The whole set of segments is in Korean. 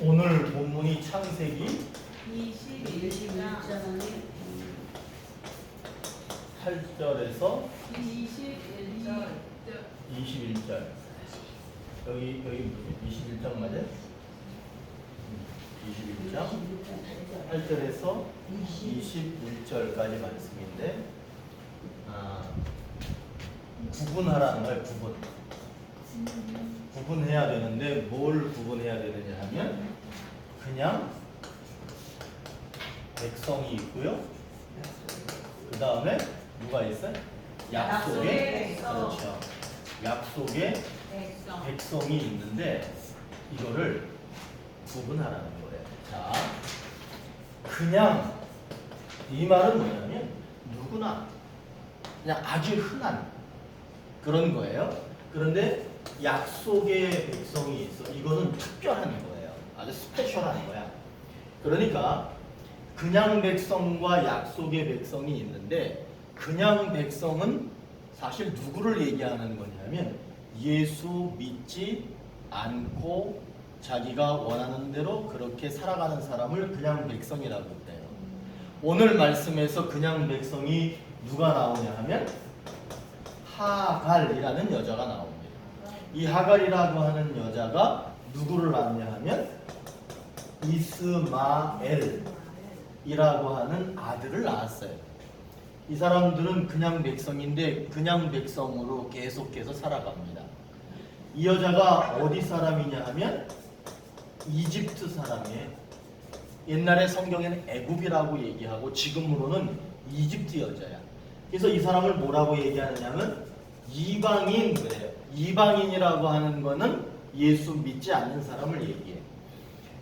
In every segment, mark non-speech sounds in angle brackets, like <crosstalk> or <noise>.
오늘 본문이 창세기 21장 8절에서 21절 21절. 여기 여기 21장 맞아요? 21장 8절에서 21절까지 말씀인데 아, 구분하라는 거예요. 구분. 구분해야 되는데 뭘 구분해야 되느냐 하면 그냥 백성이 있고요. 그 다음에 누가 있어요? 약속의 백성. 그렇죠. 약속의 백성 백성이 있는데 이거를 구분하라는 거예요. 자, 그냥 이 말은 뭐냐면 누구나 그냥 아주 흔한 그런 거예요. 그런데 약속의 백성이 있어. 이거는 특별한 거예요. 아주 스페셜한 거야. 그러니까 그냥 백성과 약속의 백성이 있는데 그냥 백성은 사실 누구를 얘기하는 거냐면 예수 믿지 않고 자기가 원하는 대로 그렇게 살아가는 사람을 그냥 백성이라고 해요. 오늘 말씀에서 그냥 백성이 누가 나오냐 하면 하갈이라는 여자가 나옵니다. 이 하갈이라고 하는 여자가 누구를 낳냐 하면 이스마엘이라고 하는 아들을 낳았어요. 이 사람들은 그냥 백성인데 그냥 백성으로 계속해서 살아갑니다. 이 여자가 어디 사람이냐 하면 이집트 사람이에요. 옛날에 성경에는 애굽이라고 얘기하고 지금으로는 이집트 여자야. 그래서 이 사람을 뭐라고 얘기하느냐면 이방인 그래요. 이방인이라고 하는 거는 예수 믿지 않는 사람을 얘기해.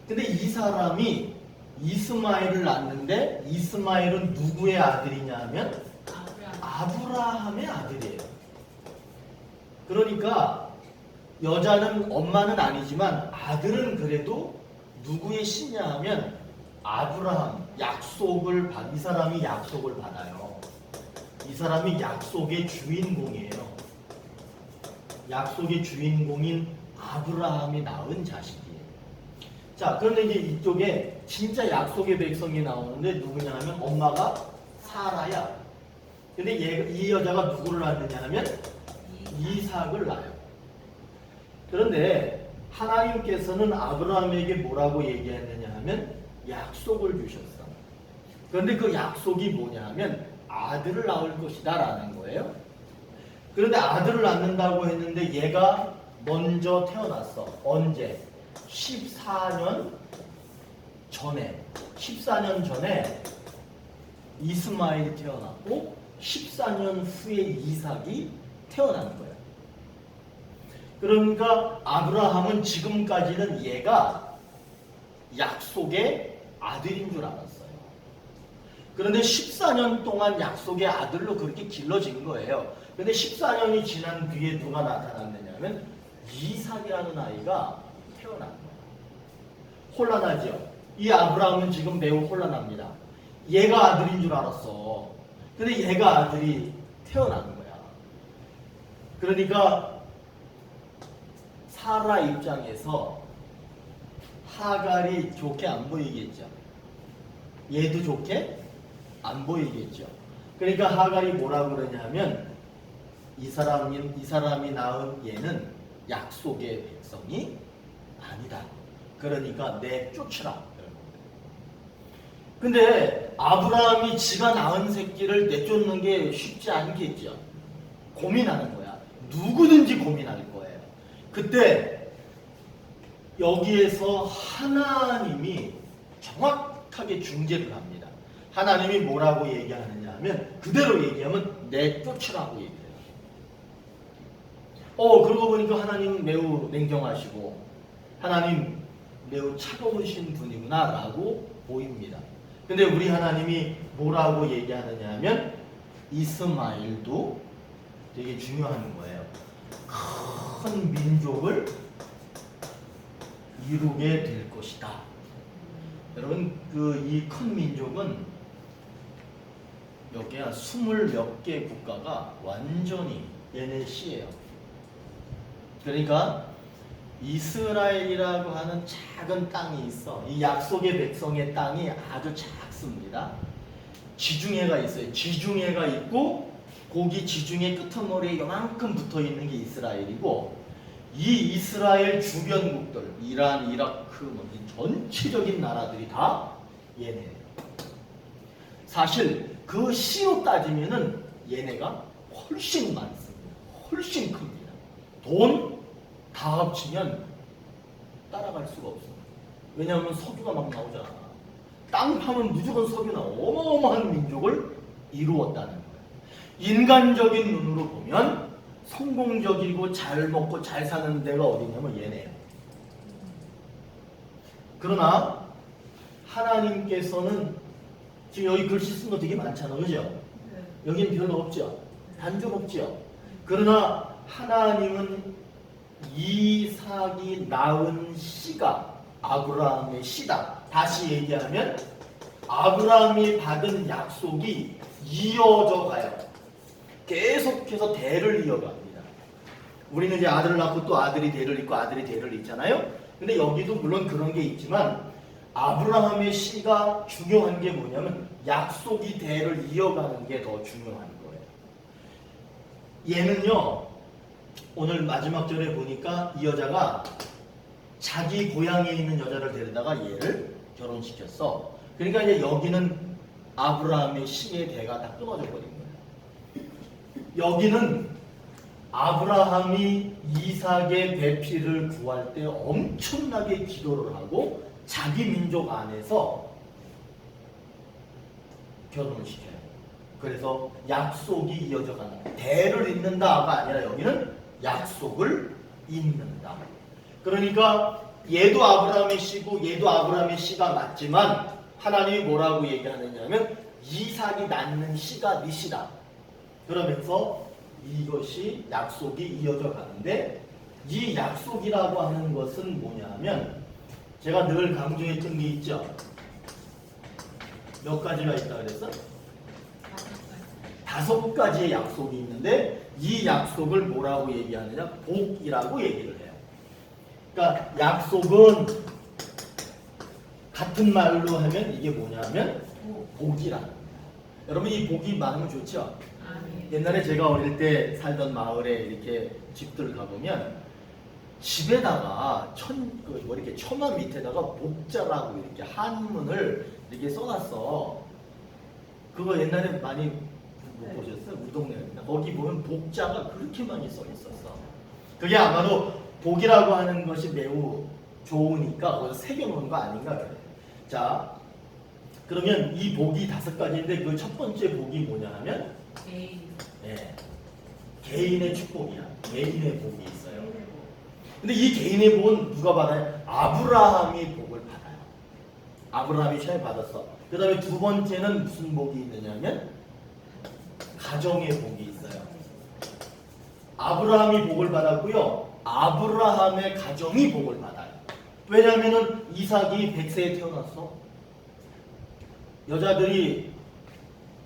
근데 이 사람이 이스마엘을 낳는데 이스마엘은 누구의 아들이냐 하면 아브라함 아브라함의 아들이에요. 그러니까 여자는 엄마는 아니지만 아들은 그래도 누구의 신냐 하면 아브라함 약속을 받, 이 사람이 약속을 받아요. 이 사람이 약속의 주인공이에요. 약속의 주인공인 아브라함이 낳은 자식이에요. 자, 그런데 이제 이쪽에 진짜 약속의 백성이 나오는데 누구냐 하면 엄마가 사라야. 근데 얘, 이 여자가 누구를 낳느냐 하면 이삭을 낳아요. 그런데 하나님께서는 아브라함에게 뭐라고 얘기했느냐 하면 약속을 주셨어. 그런데 그 약속이 뭐냐 하면 아들을 낳을 것이다 라는 거예요. 그런데 아들을 낳는다고 했는데 얘가 먼저 태어났어. 언제? 14년 전에. 14년 전에 이스마엘이 태어났고 14년 후에 이삭이 태어나는 거야. 그러니까 아브라함은 지금까지는 얘가 약속의 아들인 줄 알았어요. 그런데 14년 동안 약속의 아들로 그렇게 길러진 거예요. 근데 14년이 지난 뒤에 누가 나타났느냐면 이삭이라는 아이가 태어난 거야. 혼란하죠. 이 아브라함은 지금 매우 혼란합니다. 얘가 아들인 줄 알았어. 근데 얘가 아들이 태어난 거야. 그러니까 사라 입장에서 하갈이 좋게 안 보이겠죠. 얘도 좋게 안 보이겠죠. 그러니까 하갈이 뭐라고 그러냐면 이 사람이 이 사람이 낳은 얘는 약속의 백성이 아니다. 그러니까 내 쫓으라. 근데 아브라함이 지가 낳은 새끼를 내쫓는 게 쉽지 않겠죠. 고민하는 거야. 누구든지 고민할 거예요. 그때 여기에서 하나님이 정확하게 중재를 합니다. 하나님이 뭐라고 얘기하느냐 하면 그대로 얘기하면 내쫓으라고 얘기해요. 어, 그러고 보니까 하나님 매우 냉정하시고 하나님 매우 차가우신 분이구나라고 보입니다. 근데 우리 하나님이 뭐라고 얘기하느냐 하면 이스마일도 되게 중요한 거예요. 큰 민족을 이루게 될 것이다. 여러분 그 이 큰 민족은 여기야 스물 몇 개 국가가 완전히 얘네 시예요. 그러니까 이스라엘이라고 하는 작은 땅이 있어. 이 약속의 백성의 땅이 아주 작습니다. 지중해가 있어요. 지중해가 있고 거기 지중해 끄트머리에 요만큼 붙어 있는 게 이스라엘이고 이 이스라엘 주변국들 이란, 이라크 뭐이 전체적인 나라들이 다 얘네예요. 사실 그 시로 따지면은 얘네가 훨씬 많습니다. 훨씬 큽니다. 돈 다 합치면 따라갈 수가 없습니다. 왜냐하면 석유가 막 나오잖아. 땅 파면 무조건 석유나 어마어마한 민족을 이루었다는 거예요. 인간적인 눈으로 보면 성공적이고 잘 먹고 잘 사는 데가 어디냐면 얘네예요. 그러나 하나님께서는 지금 여기 글씨 쓴 거 되게 많잖아, 그죠? 여긴 별로 없죠. 단좀 없죠. 그러나 하나님은 이삭이 낳은 씨가 아브라함의 씨다. 다시 얘기하면 아브라함이 받은 약속이 이어져 가요. 계속해서 대를 이어갑니다. 우리는 이제 아들을 낳고 또 아들이 대를 잇고 아들이 대를 잇잖아요. 근데 여기도 물론 그런 게 있지만 아브라함의 씨가 중요한 게 뭐냐면 약속이 대를 이어가는 게 더 중요한 거예요. 얘는요 오늘 마지막 절에 보니까 이 여자가 자기 고향에 있는 여자를 데려다가 얘를 결혼시켰어. 그러니까 이제 여기는 아브라함의 씨의 대가 다 끊어져 버린 거예요. 여기는 아브라함이 이삭의 배필을 구할 때 엄청나게 기도를 하고 자기 민족 안에서 결혼을 시켜요. 그래서 약속이 이어져 가는. 대를 잇는다가 아니라 여기는 약속을 잇는다. 그러니까 얘도 아브라함의 씨고 얘도 아브라함의 씨가 맞지만 하나님이 뭐라고 얘기하느냐면 이삭이 낳는 씨가 네 씨다. 그러면서 이것이 약속이 이어져 가는데 이 약속이라고 하는 것은 뭐냐면 제가 늘 강조했던 게 있죠. 몇 가지가 있다 그랬어? 다섯 가지의 약속이 있는데 이 약속을 뭐라고 얘기하느냐? 복이라고 얘기를 해요. 그러니까 약속은 같은 말로 하면 이게 뭐냐면 복이라는 거예요. 여러분 이 복이 많으면 좋죠? 옛날에 제가 어릴 때 살던 마을에 이렇게 집들 가보면 집에다가 천, 그 뭐 이렇게 처마 밑에다가 복자라고 이렇게 한문을 이렇게 써놨어. 그거 옛날에 많이 못 보셨어요? 우리 동네에. 거기 보면 복자가 그렇게 많이 써 있었어. 그게 아마도 복이라고 하는 것이 매우 좋으니까 거기서 새겨놓은 거 아닌가 그래. 자, 그러면 이 복이 다섯 가지인데 그 첫 번째 복이 뭐냐 하면 예, 개인의 축복이야. 개인의 복이 있어요. 근데 이 개인의 복은 누가 받아요? 아브라함이 복을 받아요. 아브라함이 처음에 받았어. 그 다음에 두 번째는 무슨 복이 있느냐면 가정의 복이 있어요. 아브라함이 복을 받았고요. 아브라함의 가정이 복을 받아요. 왜냐하면 이삭이 100세에 태어났어. 여자들이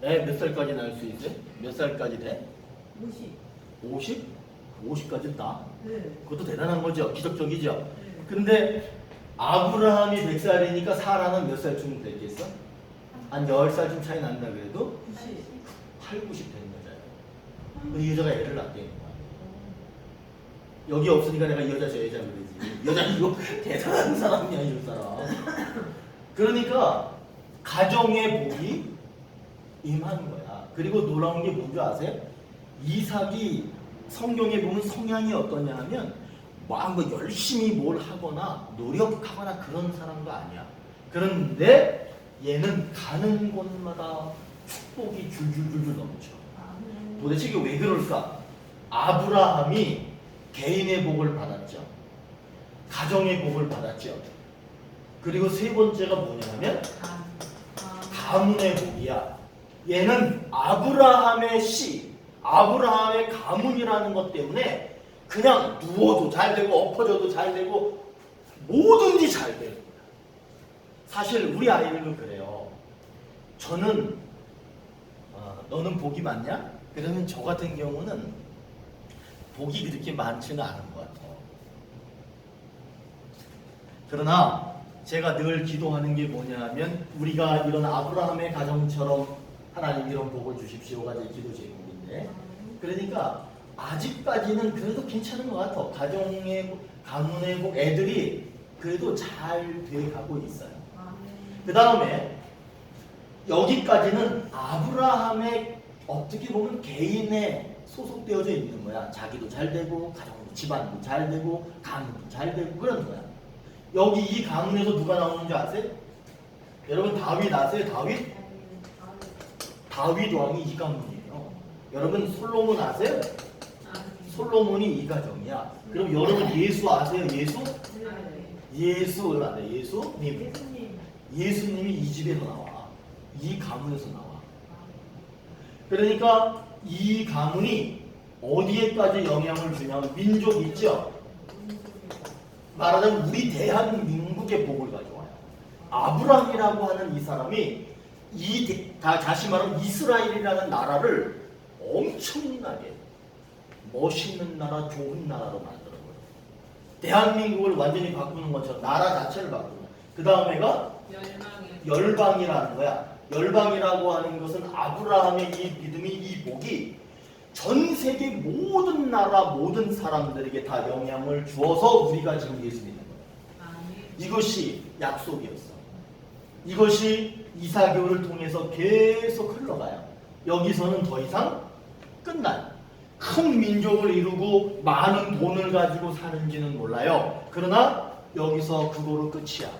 애 몇 살까지 낳을 수 있어요? 몇 살까지 돼? 50? 50까지 다? 그것도 대단한 거죠. 기적적이죠. 근데 아브라함이 100살이니까 사라는 몇 살쯤 됐겠어? 한 10살쯤 차이 난다 그래도 8, 90 되는 여자예요. 그 여자가 애를 낳게 는 거야. 여기 없으니까 내가 이 여자 저 여자 그러지. 이 여자 이거 <laughs> 대단한 사람이야 이 사람. 그러니까 가정의 복이 임한 거야. 그리고 놀라운 게 뭔지 아세요? 이삭이 성경에 보면 성향이 어떠냐 하면 막뭐 열심히 뭘 하거나 노력하거나 그런 사람도 아니야. 그런데 얘는 가는 곳마다 축복이 줄줄줄줄 넘쳐. 도대체 이게 왜 그럴까? 아브라함이 개인의 복을 받았죠. 가정의 복을 받았죠. 그리고 세 번째가 뭐냐면 가문의 복이야. 얘는 아브라함의 씨, 아브라함의 가문이라는 것 때문에 그냥 누워도 잘 되고 엎어져도 잘 되고 뭐든지 잘 되는 거야. 사실 우리 아이들도 그래요. 저는 어, 너는 복이 많냐? 그러면 저 같은 경우는 복이 그렇게 많지는 않은 것 같아요. 그러나 제가 늘 기도하는 게 뭐냐면 우리가 이런 아브라함의 가정처럼 하나님 이런 복을 주십시오가 제 기도 제목인데 그러니까 아직까지는 그래도 괜찮은 것 같아. 가정의 복, 가문의 복 애들이 그래도 잘 돼가고 있어요. 그 다음에 여기까지는 아브라함의 어떻게 보면 개인에 소속되어져 있는 거야. 자기도 잘 되고 가정도 집안도 잘 되고 가문도 잘 되고 그런 거야. 여기 이 가문에서 누가 나오는지 아세요? 여러분 다윗 아세요? 다윗? 다윗 왕이 이 가문이에요. 여러분 솔로몬 아세요? 솔로몬이 이 가정이야. 그럼 여러분 예수 아세요? 예수? 예수 아세요? 예수님. 예수님이 이 집에서 나와. 이 가문에서 나와. 그러니까 이 가문이 어디에까지 영향을 주냐면 민족 있죠? 말하자면 우리 대한민국의 복을 가져와요. 아브라함이라고 하는 이 사람이 이 대- 다 다시 말하면 이스라엘이라는 나라를 엄청나게 멋있는 나라, 좋은 나라로 만들어 버려요. 대한민국을 완전히 바꾸는 것처럼 나라 자체를 바꾸는. 그 다음에가 열방이라는 거야. 열방이라고 하는 것은 아브라함의 이 믿음이 이 복이 전 세계 모든 나라 모든 사람들에게 다 영향을 주어서 우리가 지금 예수 믿는 거야. 이것이 약속이었어. 이것이 이사교를 통해서 계속 흘러가요. 여기서는 더 이상 끝나요. 큰 민족을 이루고 많은 돈을 가지고 사는지는 몰라요. 그러나 여기서 그거로 끝이야.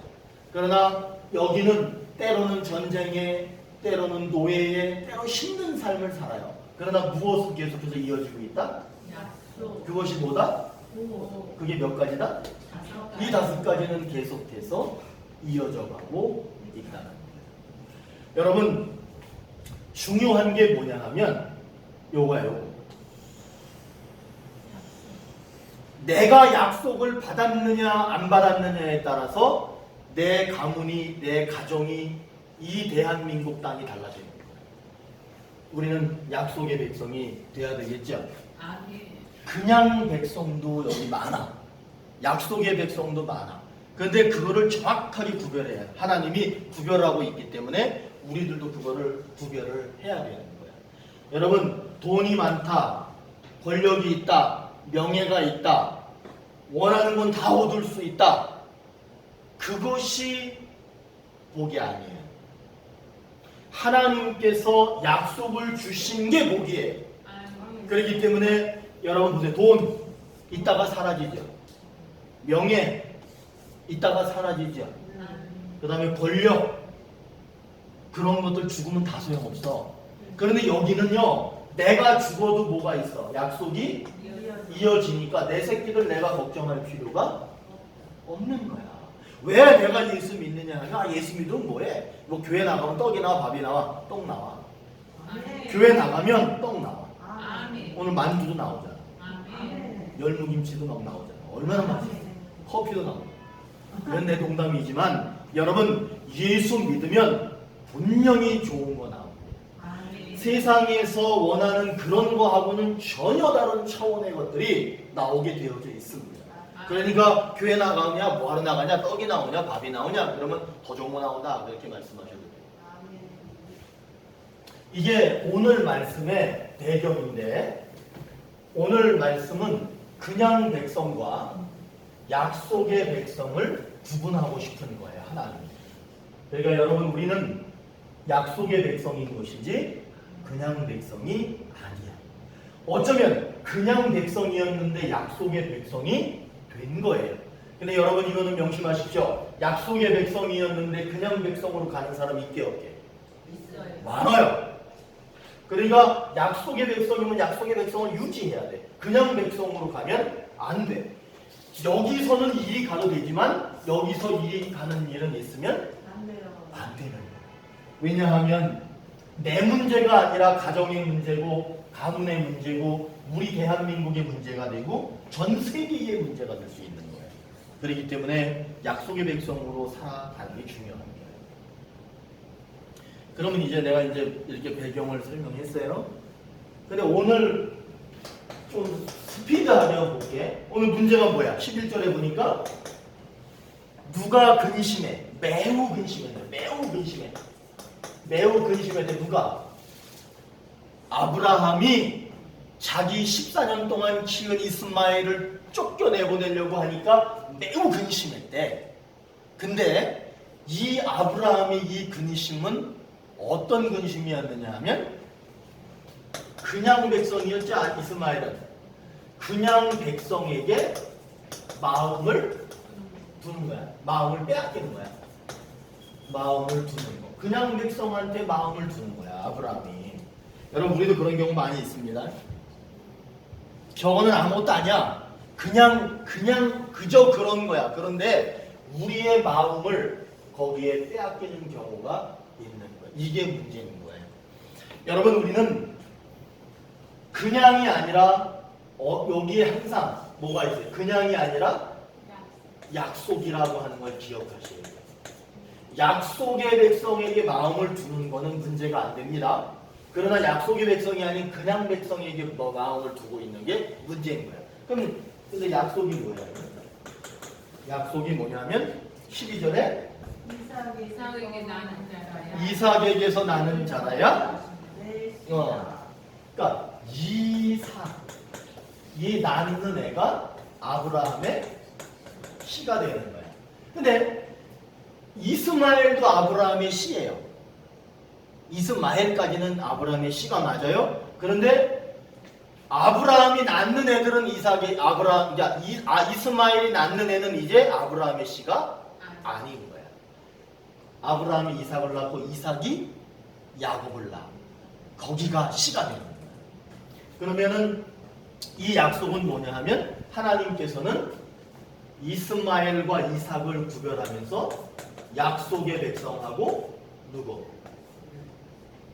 그러나 여기는 때로는 전쟁에, 때로는 노예에, 때로 힘든 삶을 살아요. 그러나 무엇을 계속해서 이어지고 있다? 약속 그것이 뭐다? 오 그게 몇 가지다? 다섯 이 다섯 가지는 계속해서 이어져 가고 있다는 거예요. 여러분 중요한 게 뭐냐 하면 요거예요. 내가 약속을 받았느냐 안 받았느냐에 따라서 내 가문이 내 가정이 이 대한민국 땅이 달라지는 거예요. 우리는 약속의 백성이 돼야 되겠죠. 아멘 그냥 백성도 여기 많아. 약속의 백성도 많아. 그런데 그거를 정확하게 구별해야 해. 하나님이 구별하고 있기 때문에 우리들도 그거를 구별을 해야 되는 거야. 여러분, 돈이 많다. 권력이 있다. 명예가 있다. 원하는 건 다 얻을 수 있다. 그것이 복이 아니에요. 하나님께서 약속을 주신 게 복이에요. 그렇기 때문에 여러분 보세요. 돈 있다가 사라지죠. 명예 있다가 사라지죠. 그 다음에 권력 그런 것들 죽으면 다 소용없어. 그런데 여기는요. 내가 죽어도 뭐가 있어? 약속이 이어지니까 내 새끼들 내가 걱정할 필요가 없는 거야. 왜 내가 예수 믿느냐 하면 아, 예수 믿으면 뭐해? 뭐 교회 나가면 떡이 나와 밥이 나와 떡 나와. 아멘 교회 나가면 떡 나와. 아멘 오늘 만두도 나오잖아. 아멘 열무김치도 막 나오잖아. 얼마나 맛있어. 커피도 나오고. 그런 내 농담이지만 여러분 예수 믿으면 분명히 좋은 거 나옵니다. 아멘 세상에서 원하는 그런 거하고는 전혀 다른 차원의 것들이 나오게 되어져 있습니다. 그러니까 교회 나가냐, 뭐하러 나가냐, 떡이 나오냐, 밥이 나오냐, 그러면 더 좋은 거 나온다. 그렇게 말씀하셔도 돼요. 이게 오늘 말씀의 배경인데 오늘 말씀은 그냥 백성과 약속의 백성을 구분하고 싶은 거예요 하나님. 그러니까 여러분 우리는 약속의 백성인 것이지 그냥 백성이 아니야. 어쩌면 그냥 백성이었는데 약속의 백성이 된 거예요. 근데 여러분 이거는 명심하십시오. 약속의 백성이었는데 그냥 백성으로 가는 사람 있게 없게 있어요 많아요. 그러니까 약속의 백성이면 약속의 백성을 유지해야 돼. 그냥 백성으로 가면 안 돼. 여기서는 일이 가도 되지만 여기서 일이 가는 일은 있으면 안 되는 거예요. 왜냐하면 내 문제가 아니라 가정의 문제고 가문의 문제고 우리 대한민국의 문제가 되고 전 세계의 문제가 될 수 있는 거예요. 그렇기 때문에 약속의 백성으로 살아가는 게 거예요. 그러면 이제 내가 이제 이렇게 배경을 설명했어요. 근데 오늘 좀 스피드하게 볼게. 오늘 문제가 뭐야? 11절에 보니까 누가 근심해? 매우 근심해. 매우 근심해. 매우 근심해. 누가? 아브라함이 자기 14년 동안 키운 이스마엘을 쫓겨내보내려고 하니까 매우 근심했대. 근데 이 아브라함의 이 근심은 어떤 근심이었느냐 하면 그냥 백성이었지 아, 이스마엘은 그냥 백성에게 마음을 두는 거야. 마음을 빼앗기는 거야. 마음을 두는 거. 그냥 백성한테 마음을 두는 거야. 아브라함이. 여러분 우리도 그런 경우 많이 있습니다. 저거는 아무것도 아니야. 그냥 그냥 그저 그런 거야. 그런데 우리의 마음을 거기에 빼앗기는 경우가 있는 거야. 이게 문제인 거예요. 여러분 우리는 그냥이 아니라 어, 여기에 항상 뭐가 있어요? 그냥이 아니라 약속이라고 하는 걸 기억하셔야 돼요. 약속의 백성에게 마음을 두는 거는 문제가 안 됩니다. 그러나 약속의 백성이 아닌 그냥 백성에게 뭐 마음을 두고 있는 게 문제인 거예요. 그럼 근데 약속이 뭐예요? 약속이 뭐냐면 12절에 이상에게 나는 자라야. 이삭에게서 나는 자라야 네, 어. 그러니까 이삭 이 낳는 애가 아브라함의 씨가 되는 거야. 근데 이스마엘도 아브라함의 씨예요. 이스마엘까지는 아브라함의 씨가 맞아요. 그런데 아브라함이 낳는 애들은 이삭의 아브라함 이제 이, 아, 이스마엘이 낳는 애는 이제 아브라함의 씨가 아닌 거야. 아브라함이 이삭을 낳고 이삭이 야곱을 낳아. 거기가 씨가 되는 거야. 그러면은 이 약속은 뭐냐 하면 하나님께서는 이스마엘과 이삭을 구별하면서 약속의 백성하고 누구?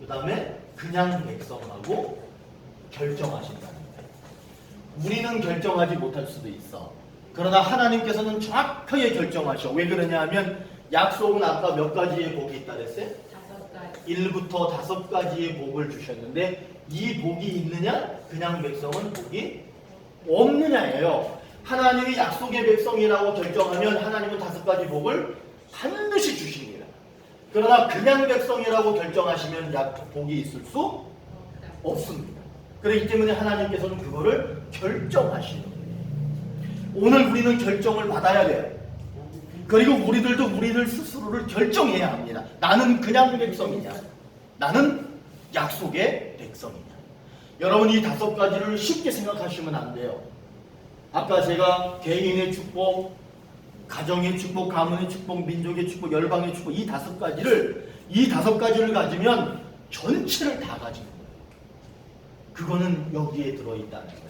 그 다음에 그냥 백성하고 결정하신다는 거예요. 우리는 결정하지 못할 수도 있어. 그러나 하나님께서는 정확하게 결정하셔. 왜 그러냐 하면 약속은 아까 몇 가지의 복이 있다 그랬어요? 다섯 가지. 1부터 다섯 가지의 복을 주셨는데 이 복이 있느냐? 그냥 백성은 복이 없느냐예요. 하나님이 약속의 백성이라고 결정하면 하나님은 다섯 가지 복을 반드시 주십니다. 그러나 그냥 백성이라고 결정하시면 약 복이 있을 수. 없습니다. 그렇기 때문에 하나님께서는 그거를 결정하시는 거예요. 오늘 우리는 결정을 받아야 돼요. 그리고 우리들도 우리들 스스로를 결정해야 합니다. 나는 그냥 백성이냐? 나는 약속의 백성이냐? 여러분 이 다섯 가지를 쉽게 생각하시면 안 돼요. 아까 제가 개인의 축복, 가정의 축복, 가문의 축복, 민족의 축복, 열방의 축복 이 다섯 가지를 이 다섯 가지를 가지면 전체를 다 가진 거예요. 그거는 여기에 들어있다는 거예요.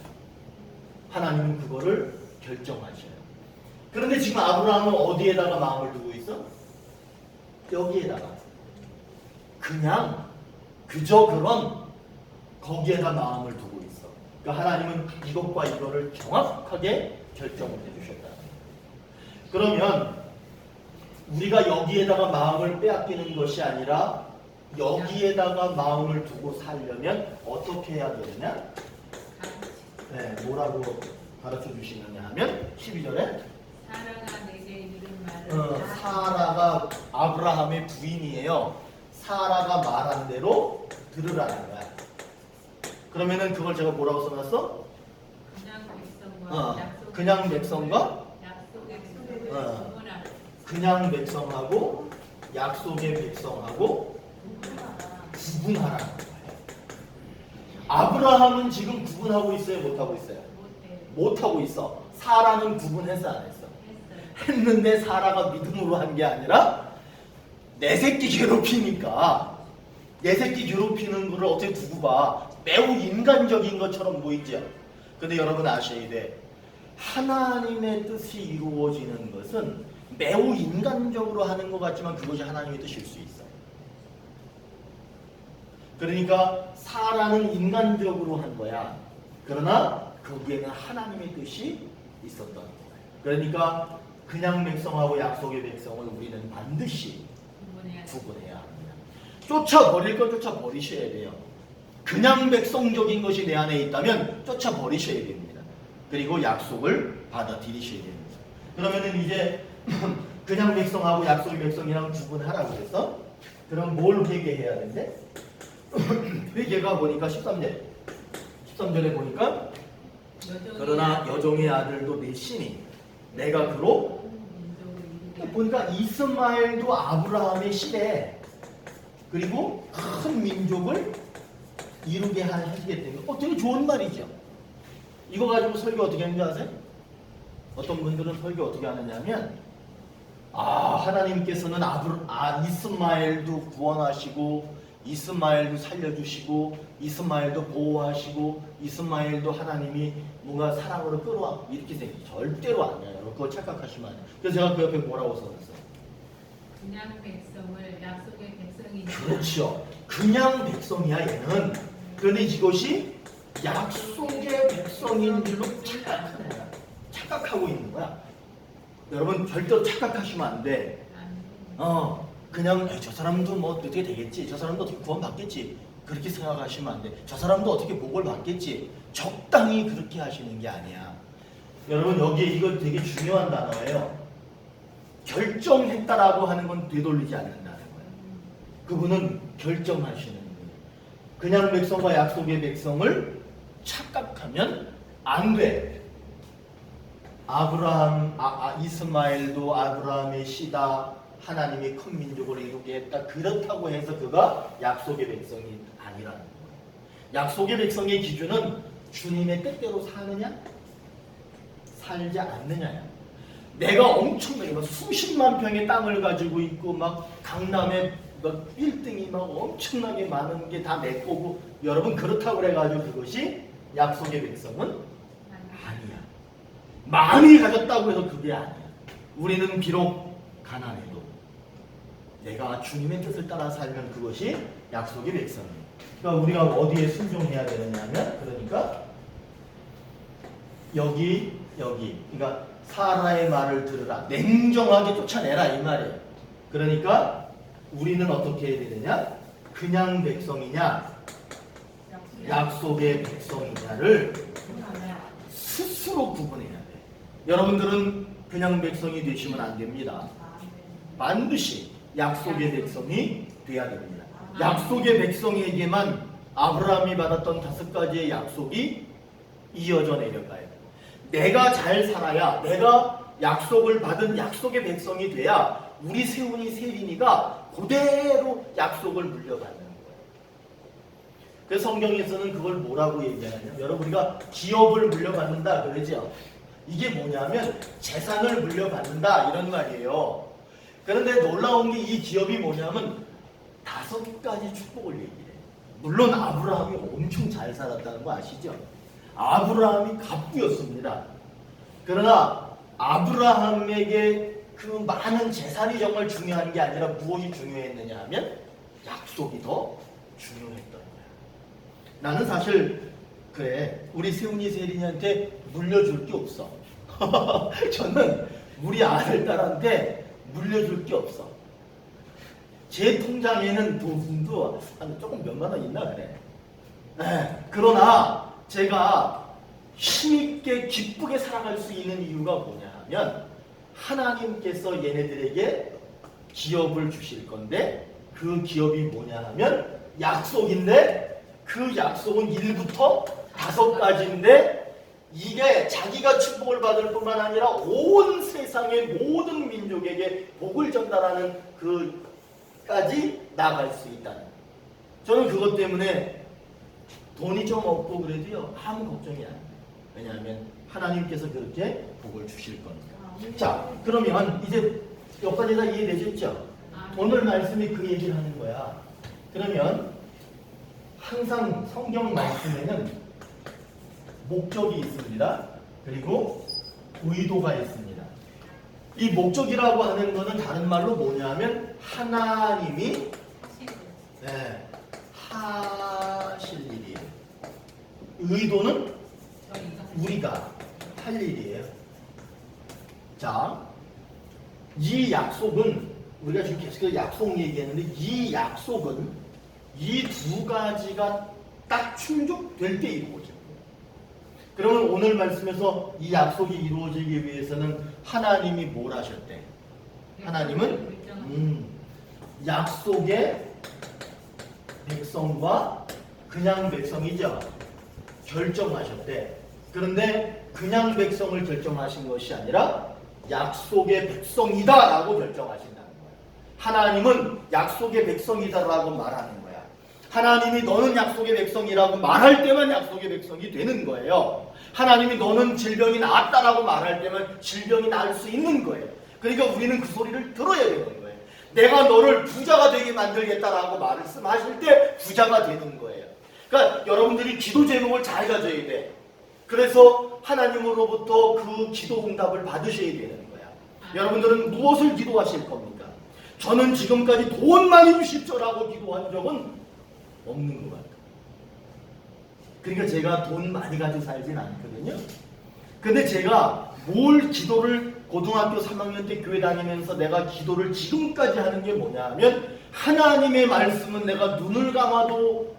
하나님은 그거를 결정하셔요. 그런데 지금 아브라함은 어디에다가 마음을 두고 있어? 여기에다가. 그냥 그저 그런 거기에다 마음을 두고 있어. 그러니까 하나님은 이것과 이거를 정확하게 결정을 해주셨다. 그러면 우리가 여기에다가 마음을 빼앗기는 것이 아니라 여기에다가 마음을 두고 살려면 어떻게 해야 되느냐? 네, 뭐라고 가르쳐 주시느냐 하면 12절에 사랑아 내게 이른 말을 어, 다 사라가 아브라함의 부인이에요. 사라가 말한 대로 들으라는 거야. 그러면은 그걸 제가 뭐라고 써놨어? 그냥 백성과 어, 그냥 백성과 구분하라. 그냥 백성하고 약속의 백성하고 구분하라는 거예요. 아브라함은 지금 구분하고 있어요, 못 하고 있어요? 못해. 못 하고 있어. 사라는 구분했어, 안 했어? 했는데 사라가 믿음으로 한 게 아니라 내 새끼 괴롭히니까 내 새끼 괴롭히는 거를 어떻게 두고 봐 매우 인간적인 것처럼 보이죠 근데 여러분 아셔야 돼 하나님의 뜻이 이루어지는 것은 매우 인간적으로 하는 것 같지만 그것이 하나님의 뜻일 수 있어 그러니까 사라는 인간적으로 한 거야 그러나 거기에는 하나님의 뜻이 있었던 거예요 그러니까 그냥 백성하고 약속의 백성을 우리는 반드시. 구분해야 합니다. 쫓아버릴 건 쫓아버리셔야 돼요. 그냥 백성적인 것이 내 안에 있다면 쫓아버리셔야 됩니다. 그리고 약속을 받아들이셔야 됩니다. 그러면은 이제 <clears throat> 그냥 백성하고 약속의 백성이랑 구분하라고 그래서 그럼 뭘 회개해야 된대? <clears throat> 회개가 보니까 13절 13절에 보니까 그러나 여종의 아들도 내 신이 내가 그로 보니까 이스마엘도 아브라함의 시대 그리고 큰 민족을 이루게 하시겠다는 거. 어, 되게 좋은 말이죠. 이거 가지고 설교 어떻게 하는지 아세요? 어떤 분들은 설교 어떻게 하느냐면 아 하나님께서는 아브라 아 이스마엘도 구원하시고 이스마엘도 살려주시고 이스마엘도 보호하시고 이스마엘도 하나님이 뭔가 사랑으로 끌어와 이렇게 생각 절대로 아니에요. 그거 착각하시면 안 돼요. 그래서 제가 그 옆에 뭐라고 써놨어요? 그냥 백성을 약속의 백성이 그렇죠. 그냥 백성이야 얘는. 그런데 이것이 약속의 백성인 줄로 착각하는. 착각하고 있는 거야. 여러분 절대로 착각하시면 안 돼. 어, 그냥 저 사람도 뭐 어떻게 되겠지. 저 사람도 어떻게 구원 받겠지. 그렇게 생각하시면 안 돼. 저 사람도 어떻게 복을 받겠지. 적당히 그렇게 하시는 게 아니야. 여러분 여기에 이거 되게 중요한 단어예요. 결정했다라고 하는 건 되돌리지 않는다는 거예요. 그분은 결정하시는 거예요. 그냥 백성과 약속의 백성을 착각하면 안 돼. 아브라함, 아, 아, 이스마엘도 아브라함의 시다. 하나님이 큰 민족을 이루게 했다. 그렇다고 해서 그가 약속의 백성이 아니라는 거예요. 약속의 백성의 기준은 주님의 뜻대로 사느냐, 살지 않느냐야. 내가 엄청나게 막 수십만 평의 땅을 가지고 있고 막 강남에 막 빌딩이 막 엄청나게 많은 게 다 내 거고 여러분 그렇다고 그래가지고 그것이 약속의 백성은 아니야. 많이 가졌다고 해서 그게 아니야. 우리는 비록 가난해도 내가 주님의 뜻을 따라 살면 그것이 약속의 백성이에요. 그러니까 우리가 어디에 순종해야 되느냐면 그러니까 여기 여기 그러니까 사라의 말을 들으라 냉정하게 쫓아내라 이 말이에요. 그러니까 우리는 어떻게 해야 되느냐? 그냥 백성이냐 약속의 백성이냐를 스스로 구분해야 돼. 여러분들은 그냥 백성이 되시면 안 됩니다. 반드시 약속의 백성이 돼야 됩니다. 약속의 백성에게만 아브라함이 받았던 다섯 가지의 약속이 이어져 내려가요. 내가 잘 살아야 내가 약속을 받은 약속의 백성이 돼야 우리 세훈이 세린이가 그대로 약속을 물려받는. 그래서 성경에서는 그걸 뭐라고 얘기하냐면 여러분 우리가 기업을 물려받는다 그러죠. 이게 뭐냐면 재산을 물려받는다 이런 말이에요. 그런데 놀라운 게 이 기업이 뭐냐면 다섯 가지 축복을 얘기해. 물론 아브라함이 엄청 잘 살았다는 거 아시죠? 아브라함이 갑부였습니다. 그러나 아브라함에게 그 많은 재산이 정말 중요한 게 아니라 무엇이 중요했느냐 하면 약속이 더 중요했던. 나는 사실 그래 우리 세훈이 세린이한테 물려줄 게 없어. <laughs> 저는 우리 아들 딸한테 물려줄 게 없어. 제 통장에는 돈도 한 조금 몇만 원 있나 그래. 네, 그러나 제가 힘있게 기쁘게 살아갈 수 있는 이유가 뭐냐 하면 하나님께서 얘네들에게 기업을 주실 건데 그 기업이 뭐냐 하면 약속인데 그 약속은 1부터 다섯 가지인데 이게 자기가 축복을 받을 뿐만 아니라 온 세상의 모든 민족에게 복을 전달하는 그까지 나갈 수 있다는. 저는 그것 때문에 돈이 좀 없고 그래도요 아무 걱정이 안 돼요. 왜냐하면 하나님께서 그렇게 복을 주실 거니까. 자 그러면 이제 여기까지 다 이해되셨죠? 오늘 말씀이 그 얘기를 하는 거야. 그러면 항상 성경 말씀에는 목적이 있습니다. 그리고 의도가 있습니다. 이 목적이라고 하는 것은 다른 말로 뭐냐면 하나님이 네, 하실 일이에요. 의도는 우리가 할 일이에요. 자, 이 약속은 우리가 지금 계속 약속 얘기했는데 이 약속은 이 두 가지가 딱 충족될 때 이루어져요. 그러면 오늘 말씀에서 이 약속이 이루어지기 위해서는 하나님이 뭘 하셨대? 하나님은. 음, 약속의 백성과 그냥 백성이죠. 결정하셨대. 그런데 그냥 백성을 결정하신 것이 아니라 약속의 백성이다라고 결정하신다는 거야. 하나님은 약속의 백성이다라고 말하는 거야. 하나님이 너는 약속의 백성이라고 말할 때만 약속의 백성이 되는 거예요. 하나님이 너는 질병이 나았다라고 말할 때만 질병이 나을 수 있는 거예요. 그러니까 우리는 그 소리를 들어야 되는 거예요. 내가 너를 부자가 되게 만들겠다라고 말씀하실 때 부자가 되는 거예요. 그러니까 여러분들이 기도 제목을 잘 가져야 돼. 그래서 하나님으로부터 그 기도 응답을 받으셔야 되는 거야. 여러분들은 무엇을 기도하실 겁니까? 저는 지금까지 돈 많이 주십시오라고 기도한 적은 없는 것 같아요. 그러니까 제가 돈 많이 가지고 살진 않거든요. 근데 제가 뭘 기도를 고등학교 3학년 때 교회 다니면서 내가 기도를 지금까지 하는 게 뭐냐 하면 하나님의 말씀은 내가 눈을 감아도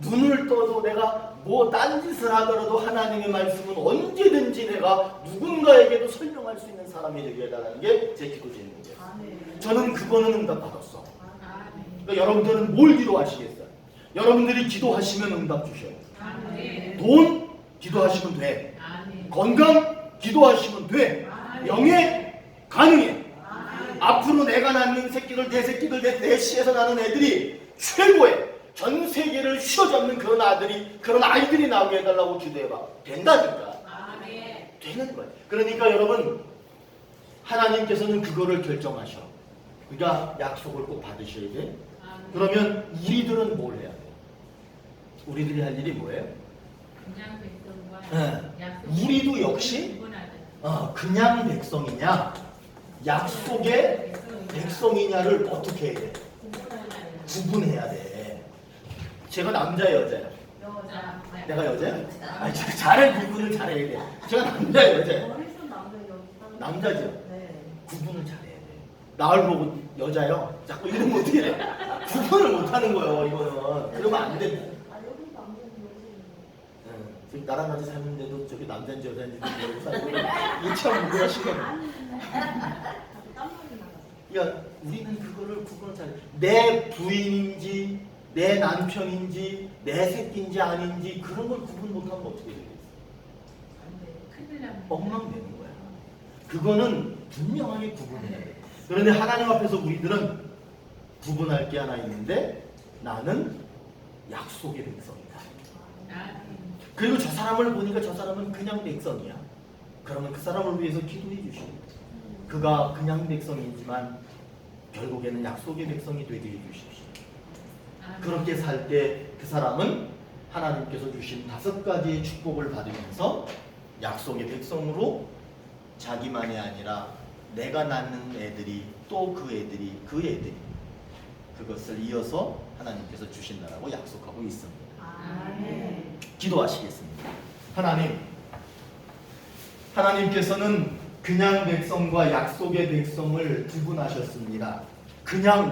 눈을 떠도 내가 뭐 딴짓을 하더라도 하나님의 말씀은 언제든지 내가 누군가에게도 설명할 수 있는 사람이 되게 해달라는 게 제 기도 제목이에요. 아멘. 저는 그거는 응답 받았어. 아멘. 그러니까 여러분들은 뭘 기도하시겠어요? 여러분들이 기도하시면 응답. 아멘. 돈 기도하시면 돼. 건강 기도하시면 돼. 명예 가능해. 앞으로 내가 낳는 새끼들, 내 새끼들, 내, 내 씨에서 나는 애들이 최고의 전 세계를 휘어잡는 그런 아들이, 그런 아이들이 나오게 해달라고 기도해봐. 아멘. 되는 거예요. 그러니까 여러분, 하나님께서는 그거를 결정하셔. 그러니까 약속을 꼭 받으셔야 돼. 그러면 우리들은 뭘 해야 돼? 우리들이 할 일이 뭐예요? 그냥 백성과 네. 약속. 우리도 역시 구분하자. 어, 그냥 백성이냐, 약속의 백성이냐를 어떻게 해야 돼? 구분하자. 구분해야 돼. 제가 남자 여자야. 여자. 내가 여자야? 아니, 자- 잘해 구분을 잘해야 돼. 제가 남자 여자야. 머리선 남자 여기 남자죠. 네. 구분을 잘해야 돼. 나를 보고 여자요. 자꾸 이러면 어떻게 돼? 구분을 못하는 거예요. 이거는 그러면 안 돼. 아. 응. 지금 나랑 같이 사는데도 저기 남자인지 여자인지 모르고 살고 이참 뭐야 시간. 야, 우리는 그거를 구분을 잘. 내 부인인지, 내 남편인지, 내 새끼인지 아닌지 그런 걸 구분 못하면 어떻게 되겠어? 엉망되는 거야. 그거는 분명하게 구분해야 돼. 그런데 하나님 앞에서 우리들은 구분할 게 하나 있는데 나는 약속의 백성이다. 그리고 저 사람을 보니까 저 사람은 그냥 백성이야. 그러면 그 사람을 위해서 기도해 주시고 그가 그냥 백성이지만 결국에는 약속의 백성이 되게 해 주십시오. 그렇게 살 때 그 사람은 하나님께서 주신 다섯 가지의 축복을 받으면서 약속의 백성으로 자기만이 아니라 내가 낳는 애들이 또 그 애들이 그 애들이 그것을 이어서 하나님께서 주신다라고 약속하고 있습니다. 아멘. 기도하시겠습니다. 하나님, 하나님께서는 그냥 백성과 약속의 백성을 구분하셨습니다. 그냥